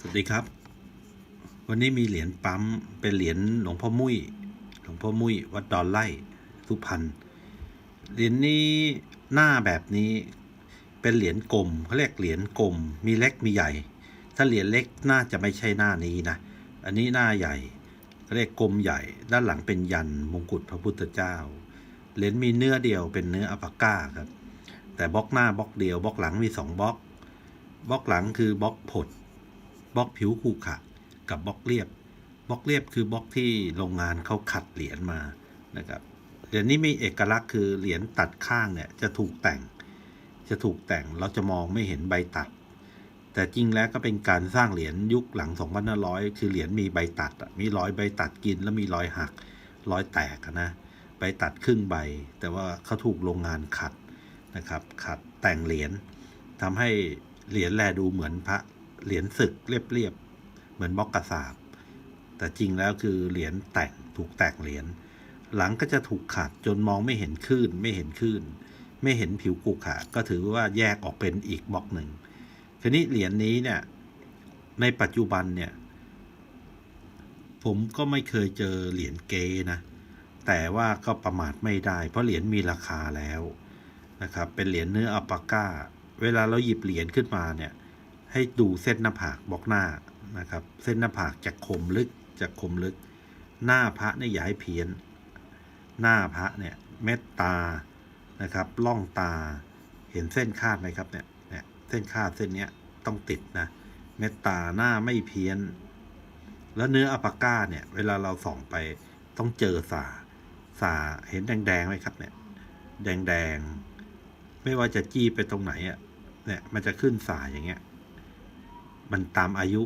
สวัสดีครับ วันนี้มีเหรียญปั๊มเป็นเหรียญหลวงพ่อมุ้ย หลวงพ่อมุ้ยวัดดอนไล่สุพรรณเหรียญนี้หน้าแบบนี้เป็นเหรียญกลมเขาเรียกเหรียญกลม มีเล็กมีใหญ่ ถ้าเหรียญเล็กน่าจะไม่ใช่หน้านี้นะ อันนี้หน้าใหญ่เขาเรียกกลมใหญ่ ด้านหลังเป็นยันมงกุฎพระพุทธเจ้า เหรียญมีเนื้อเดียวเป็นเนื้ออัปปาก้าครับ แต่บล็อกหน้าบล็อกเดียวบล็อกหลังมีสองบล็อกบล็อกหลังคือบล็อกผด บล็อกผิวขรุขระกับบล็อกเรียบบล็อกเรียบคือบล็อกที่โรงงานเขาขัดเหรียญมานะครับเหรียญนี้มีเอกลักษณ์คือเหรียญตัดข้างเนี่ยจะถูกแต่ง จะถูกแต่งเราจะมองไม่เห็นใบตัด แต่จริงแล้วก็เป็นการสร้างเหรียญยุคหลัง 2500 คือเหรียญมีใบตัด มีรอยใบตัดกินแล้วมีรอยหักรอยแตกนะใบตัดครึ่งใบ แต่ว่าเขาถูกโรงงานขัดนะครับขัดแต่งเหรียญทำให้เหรียญแลดูเหมือนพระ เหรียญศึกเรียบๆเหมือนบล็อกกระสาบ แต่จริงแล้วคือเหรียญแต่งถูกแต่งเหรียญหลังก็จะถูกขัดจนมองไม่เห็นคลื่นไม่เห็นคลื่น ไม่เห็นผิวกุขะก็ถือว่าแยกออกเป็นอีกบล็อกหนึ่งทีนี้เหรียญนี้เนี่ยในปัจจุบันเนี่ย ผมก็ไม่เคยเจอเหรียญเกนะ แต่ว่าก็ประมาทไม่ได้ เพราะเหรียญมีราคาแล้วนะครับ เป็นเหรียญเนื้ออัปปาก้า เวลาเราหยิบเหรียญขึ้นมาเนี่ย ให้ดูเส้นหน้าผากบล็อกหน้านะครับ เส้นหน้าผากจะคมลึกจะคมลึก หน้าพระเนี่ยอย่าให้เพี้ยน หน้าพระเนี่ยเม็ดตานะครับล่องตาเห็นเส้นคาดไหมครับเนี่ยเนี่ยเส้นคาดเส้นเนี้ยต้องติดนะเม็ดตาหน้าไม่เพี้ยน แล้วเนื้ออัปาก้าเนี่ย เวลาเราส่องไปต้องเจอสาสาเห็นแดงๆไหมครับเนี่ย แดงๆ ไม่ว่าจะจี้ไปตรงไหนอะเนี่ยมันจะขึ้นสาอย่างเงี้ย มันตามอายุ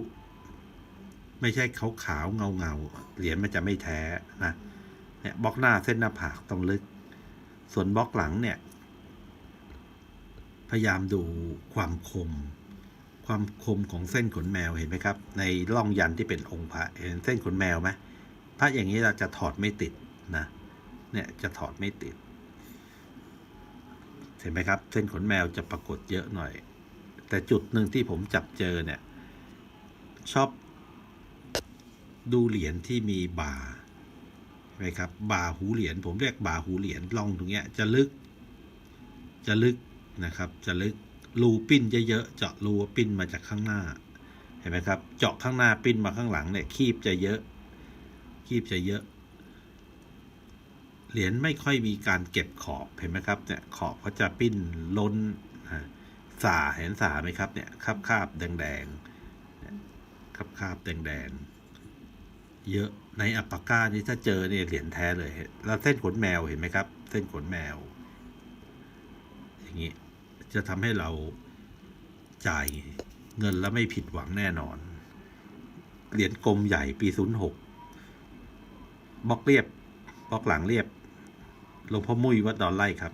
ไม่ใช่ขาวขาวเงาเงาๆเหรียญมันจะไม่แท้นะเนี่ยบล็อกหน้าเส้นหน้าผากต้องลึก ส่วนบล็อกหลังเนี่ย พยายามดูความคม ความคมของเส้นขนแมวเห็นไหมครับ ในร่องยันที่เป็นองค์พระเห็นเส้นขนแมวไหมพระอย่างนี้เราจะถอดไม่ติดนะเนี่ยจะถอดไม่ติด เห็นไหมครับ เส้นขนแมวจะปรากฏเยอะหน่อย แต่จุดหนึ่งที่ผมจับเจอเนี่ย ชอบดูเหรียญที่มีบ่าเห็นไหมครับ บ่าหูเหรียญผมเรียกบ่าหูเหรียญล่องตรงเนี้ยจะลึก จะลึกนะครับ จะลึกรูปิ้นเยอะๆเจาะรูปิ้นมาจากข้างหน้าเห็นไหมครับ เจาะข้างหน้าปิ้นมาข้างหลังเนี่ยคีบจะเยอะ คีบจะเยอะเหรียญไม่ค่อยมีการเก็บขอบเห็นไหมครับเนี่ยขอบเขาจะปิ้นล้นสาเห็นสาไหมครับเนี่ยคาบคาบแดงๆ คาบคาบแดงแดงๆ เยอะในอัปปาก้านี่ถ้าเจอเนี่ยเหรียญแท้เลย แล้วเส้นขนแมวเห็นไหมครับ เส้นขนแมว อย่างนี้ จะทำให้เราจ่ายเงินแล้วไม่ผิดหวังแน่นอน เหรียญกลมใหญ่ปี 06 บล็อกเรียบ บล็อกหลังเรียบหลวงพ่อมุ้ยวัดดอนไล่ครับ